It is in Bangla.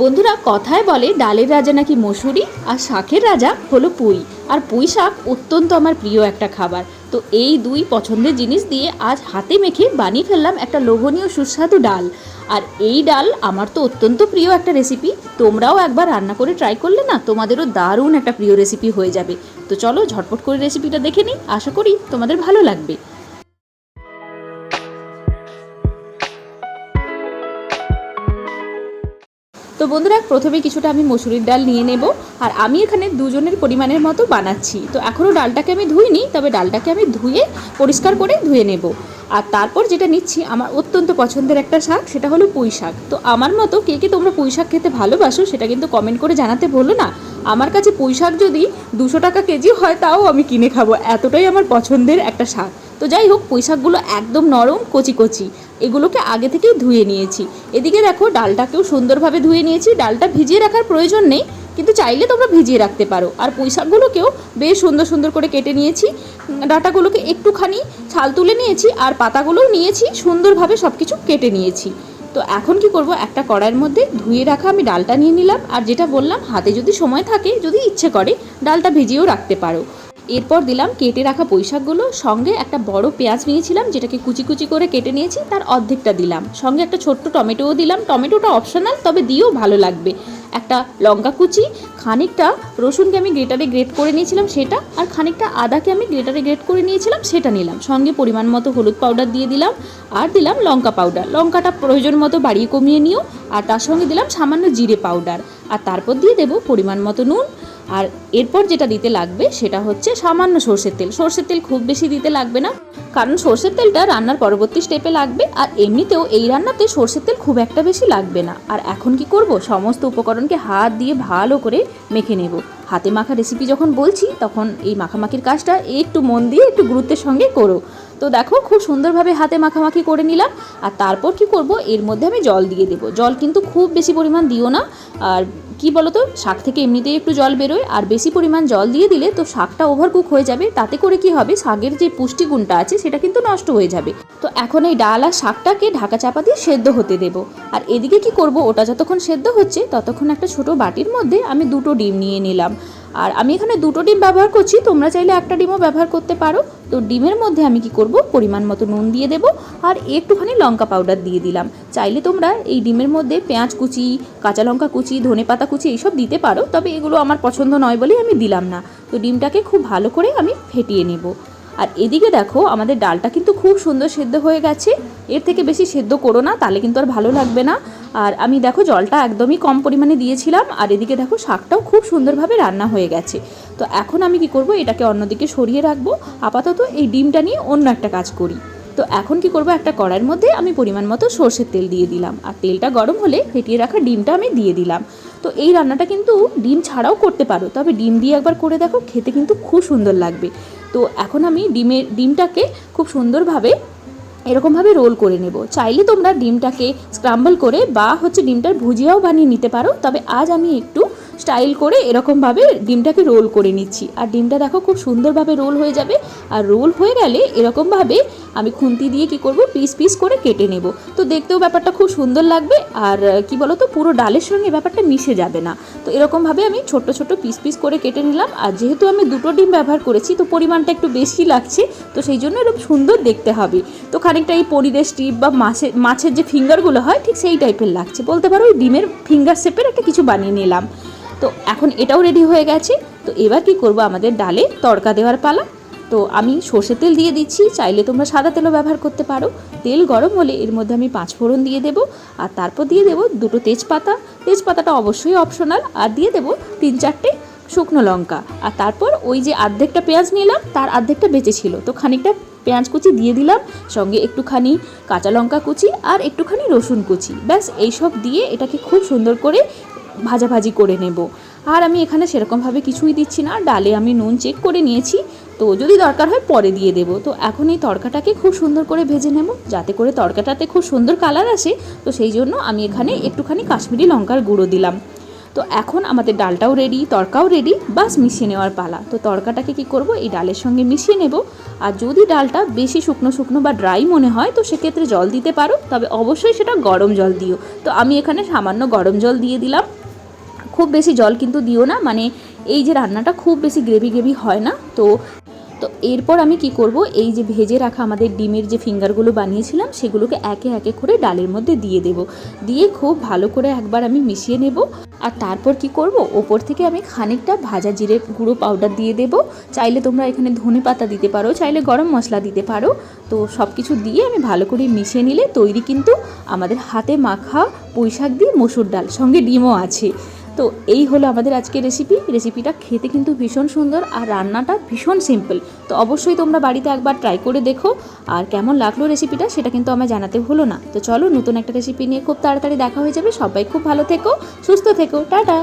বন্ধুরা কথায় বলে, ডালের রাজা নাকি মসুরি? আর শাকের রাজা হলো পুঁই। আর পুঁই শাক অত্যন্ত আমার প্রিয় একটা খাবার। তো এই দুই পছন্দের জিনিস দিয়ে আজ হাতে মেখে বানিয়ে ফেললাম একটা লোভনীয় সুস্বাদু ডাল। আর এই ডাল আমার তো অত্যন্ত প্রিয় একটা রেসিপি তোমরাও একবার রান্না করে ট্রাই করলে না, তোমাদেরও দারুণ একটা প্রিয় রেসিপি হয়ে যাবে। তো চলো ঝটপট করে রেসিপিটা দেখে নিই। আশা করি তোমাদের ভালো লাগবে। তো বন্ধুরা, প্রথমে কিছুটা আমি মসুরির ডাল নিয়ে নেব, আর আমি এখানে দুজনের পরিমাণের মতো বানাচ্ছি। তো এখনও ডালটাকে আমি ধুইনি, তবে ডালটাকে আমি ধুয়ে পরিষ্কার করে ধুয়ে নেব। আর তারপর যেটা নিচ্ছি, আমার অত্যন্ত পছন্দের একটা শাক, সেটা হলো পুঁই শাক। তো আমার মতো কে কে তোমরা পুঁই শাক খেতে ভালোবাসো, সেটা কিন্তু কমেন্ট করে জানাতে বলো না। আমার কাছে পুঁই শাক যদি দুশো টাকা কেজি হয়, তাও আমি কিনে খাব। এতটাই আমার পছন্দের একটা শাক। তো যাই হোক পুঁই শাকগুলো একদম নরম, কচি কচি। এগুলোকে আগে থেকেই ধুয়ে নিয়েছি। এদিকে দেখো, ডালটাকেও সুন্দরভাবে ধুয়ে নিয়েছি। ডালটা ভিজিয়ে রাখার প্রয়োজন নেই, কিন্তু চাইলে তোমরা ভিজিয়ে রাখতে পারো। আর পুঁই শাকগুলোকেও বেশ সুন্দর সুন্দর করে কেটে নিয়েছি। ডাঁটাগুলোকে একটুখানি ছাল তুলে নিয়েছি আর পাতাগুলোও নিয়েছি, সুন্দরভাবে সব কিছু কেটে নিয়েছি। তো এখন কি করব, একটা কড়াইয়ের মধ্যে ধুয়ে রাখা আমি ডালটা নিয়ে নিলাম। আর যেটা বললাম, হাতে যদি সময় থাকে, যদি ইচ্ছে করে, ডালটা ভিজিয়েও রাখতে পারো। এরপর দিলাম কেটে রাখা বৈশাকগুলো সঙ্গে একটা বড় পেঁয়াজ নিয়েছিলাম, যেটাকে কুচি কুচি করে কেটে নিয়েছি, তার অর্ধেকটা দিলাম। সঙ্গে একটা ছোট্ট টমেটোও দিলাম। টমেটোটা অপশনাল তবে দিয়েও ভালো লাগবে। একটা লঙ্কা কুচি, খানিকটা রসুনকে আমি গ্রেটারে গ্রেট করে নিয়েছিলাম সেটা, আর খানিকটা আদাকে আমি গ্রেটারে গ্রেট করে নিয়েছিলাম সেটা নিলাম। সঙ্গে পরিমাণ মতো হলুদ পাউডার দিয়ে দিলাম, আর দিলাম লঙ্কা পাউডার লঙ্কাটা প্রয়োজন মতো বাড়িয়ে কমিয়ে নিও, আর তার সঙ্গে দিলাম সামান্য জিরে পাউডার আর তারপর দিয়ে দেবো পরিমাণ মতো নুন আর এরপর যেটা দিতে লাগবে সেটা হচ্ছে সামান্য সর্ষের তেল। সর্ষের তেল খুব বেশি দিতে লাগবে না, কারণ সর্ষের তেলটা রান্নার পরবর্তী স্টেপে লাগবে, আর এমনিতেও এই রান্নাতে সর্ষের তেল খুব একটা বেশি লাগবে না। আর এখন কি করব? সমস্ত উপকরণকে হাত দিয়ে ভালো করে মেখে নেব। হাতে মাখা রেসিপি যখন বলছি, তখন এই মাখামাখির কাজটা একটু মন দিয়ে, একটু গুরুত্বের সঙ্গে করো। তো দেখো, খুব সুন্দরভাবে হাতে মাখামাখি করে নিলাম। আর তারপর কি করব, এর মধ্যে আমি জল দিয়ে দেবো। জল কিন্তু খুব বেশি পরিমাণ দিও না। আর কি বলতো, শাক থেকে এমনিতেই একটু জল বেরোয়। আর বেশি পরিমাণ জল দিয়ে দিলে তো শাকটা ওভারকুক হয়ে যাবে। তাতে করে কি হবে, শাকের যে পুষ্টিগুণটা আছে, সেটা কিন্তু নষ্ট হয়ে যাবে। তো এখন এই ডাল আর শাকটাকে ঢাকা চাপা দিয়ে সেদ্ধ হতে দেবো। আর এদিকে কি করব, ওটা যতক্ষণ সেদ্ধ হচ্ছে, ততক্ষণ একটা ছোট বাটির মধ্যে আমি দুটো ডিম নিয়ে নিলাম। আর আমি এখানে দুটো ডিম ব্যবহার করছি, তোমরা চাইলে একটা ডিমও ব্যবহার করতে পারো। তো ডিমের মধ্যে আমি কি করব? পরিমাণ মতো নুন দিয়ে দেব আর একটুখানি লঙ্কা পাউডার দিয়ে দিলাম। চাইলে তোমরা এই ডিমের মধ্যে পেঁয়াজ কুচি, কাঁচা লঙ্কা কুচি, ধনে পাতা কুচি এইসব দিতে পারো, তবে এগুলো আমার পছন্দ নয় বলেই আমি দিলাম না। তো ডিমটাকে খুব ভালো করে আমি ফেটিয়ে নেব। আর এদিকে দেখো, আমাদের ডালটা কিন্তু খুব সুন্দর সেদ্ধ হয়ে গেছে। এর থেকে বেশি সেদ্ধ করো না, তাহলে কিন্তু আর ভালো লাগবে না। আর আমি দেখো, জলটা একদমই কম পরিমাণে দিয়েছিলাম, আর এদিকে দেখো, শাকটাও খুব সুন্দরভাবে রান্না হয়ে গেছে। তো এখন আমি কি করব, এটাকে অন্যদিকে সরিয়ে রাখব। আপাতত এই ডিমটা নিয়ে অন্য একটা কাজ করি। তো এখন কি করব, একটা কড়াইয়ের মধ্যে আমি পরিমাণ মতো সর্ষের তেল দিয়ে দিলাম। আর তেলটা গরম হলে ফেটিয়ে রাখা ডিমটা আমি দিয়ে দিলাম। তো এই রান্নাটা কিন্তু ডিম ছাড়াও করতে পারো, তবে ডিম দিয়ে একবার করে দেখো, খেতে কিন্তু খুব সুন্দর লাগবে। তো এখন আমি ডিমের ডিমটাকে খুব সুন্দরভাবে এরকমভাবে রোল করে নেব। চাইলে তোমরা ডিমটাকে স্ক্রাম্বল করে বা হচ্ছে ডিমটার ভুজিয়াও বানিয়ে নিতে পারো, তবে আজ আমি একটু স্টাইল করে এরকমভাবে ডিমটাকে রোল করে নিচ্ছি। আর ডিমটা দেখো খুব সুন্দরভাবে রোল হয়ে যাবে। আর রোল হয়ে গেলে এরকমভাবে আমি খুন্তি দিয়ে কি করব? পিস পিস করে কেটে নেব। তো দেখতেও ব্যাপারটা খুব সুন্দর লাগবে। আর কি বলো তো পুরো ডালের সঙ্গে ব্যাপারটা মিশে যাবে না। তো এরকমভাবে আমি ছোট্ট ছোট্ট পিস পিস করে কেটে নিলাম। আর যেহেতু আমি দুটো ডিম ব্যবহার করেছি, তো পরিমাণটা একটু বেশি লাগছে। তো সেই জন্য এরকম সুন্দর দেখতে হবে। তো খানিকটা এই পনিরের স্টিপ বা মাছের মাছের যে ফিঙ্গারগুলো হয়, ঠিক সেই টাইপের লাগছে। বলতে পারো ওই ডিমের ফিঙ্গার শেপের একটা কিছু বানিয়ে নিলাম। তো এখন এটাও রেডি হয়ে গেছে। তো এবার কি করব? আমাদের ডালে তড়কা দেওয়ার পালা। তো আমি সর্ষের তেল দিয়ে দিচ্ছি। চাইলে তোমরা সাদা তেলও ব্যবহার করতে পারো। তেল গরম হলে এর মধ্যে আমি পাঁচ ফোড়ন দিয়ে দেবো। আর তারপর দিয়ে দেবো দুটো তেজপাতা। তেজপাতাটা অবশ্যই অপশনাল আর দিয়ে দেবো তিন চারটে শুকনো লঙ্কা। আর তারপর ওই যে অর্ধেকটা পেঁয়াজ নিলাম, তার অর্ধেকটা বেঁচে ছিল। তো খানিকটা পেঁয়াজ কুচি দিয়ে দিলাম। সঙ্গে একটুখানি কাঁচা লঙ্কা কুচি আর একটুখানি রসুন কুচি। ব্যাস, এইসব দিয়ে এটাকে খুব সুন্দর করে ভাজাভাজি করে নেব। আর আমি এখানে সেরকমভাবে কিছুই দিচ্ছি না। ডালে আমি নুন চেক করে নিয়েছি। তো যদি দরকার হয় পরে দিয়ে দেব। তো এখন এই তড়কাটাকে খুব সুন্দর করে ভেজে নেব। যাতে করে তড়কাটাতে খুব সুন্দর কালার আসে। তো সেই জন্য আমি এখানে একটুখানি কাশ্মীরি লঙ্কার গুঁড়ো দিলাম। তো এখন আমাদের ডালটাও রেডি তরকাও রেডি বাস মিশিয়ে নেওয়ার পালা। তো তরকাটাকে কি করব? এই ডালের সঙ্গে মিশিয়ে নেব। আর যদি ডালটা বেশি শুকনো শুকনো বা ড্রাই মনে হয়, তো সেক্ষেত্রে জল দিতে পারো। তবে অবশ্যই সেটা গরম জল দিও। তো আমি এখানে সামান্য গরম জল দিয়ে দিলাম। খুব বেশি জল কিন্তু দিও না মানে এই যে রান্নাটা খুব বেশি গ্রেভি গ্রেভি হয় না, তো তো এরপর আমি কি করব, এই যে ভেজে রাখা আমাদের ডিমের যে ফিঙ্গারগুলো বানিয়েছিলাম, সেগুলোকে একে একে করে ডালের মধ্যে দিয়ে দেব। দিয়ে খুব ভালো করে একবার আমি মিশিয়ে নেব, আর তারপর কি করব, ওপর থেকে আমি খানিকটা ভাজা জিরে গুঁড়ো পাউডার দিয়ে দেব। চাইলে তোমরা এখানে ধনে পাতা দিতে পারো, চাইলে গরম মশলা দিতে পারো, তো সব কিছু দিয়ে আমি ভালো করে মিশিয়ে নিলে তৈরি কিন্তু আমাদের হাতে মাখা পুঁই শাক দিয়ে মসুর ডাল, সঙ্গে ডিমও আছে। তো এই হলো আমাদের আজকে রেসিপি রেসিপিটা খেতে কিন্তু ভীষণ সুন্দর আর রান্নাটা ভীষণ সিম্পল তো অবশ্যই তোমরা বাড়িতে একবার ট্রাই করে দেখো। আর কেমন লাগল রেসিপিটা সেটা কিন্তু আমায় জানাতে হলো না। তো চলো নতুন একটা রেসিপি নিয়ে খুব তাড়াতাড়ি দেখা হয়ে যাবে। সবাই খুব ভালো থেকো, সুস্থ থেকো। টাটা!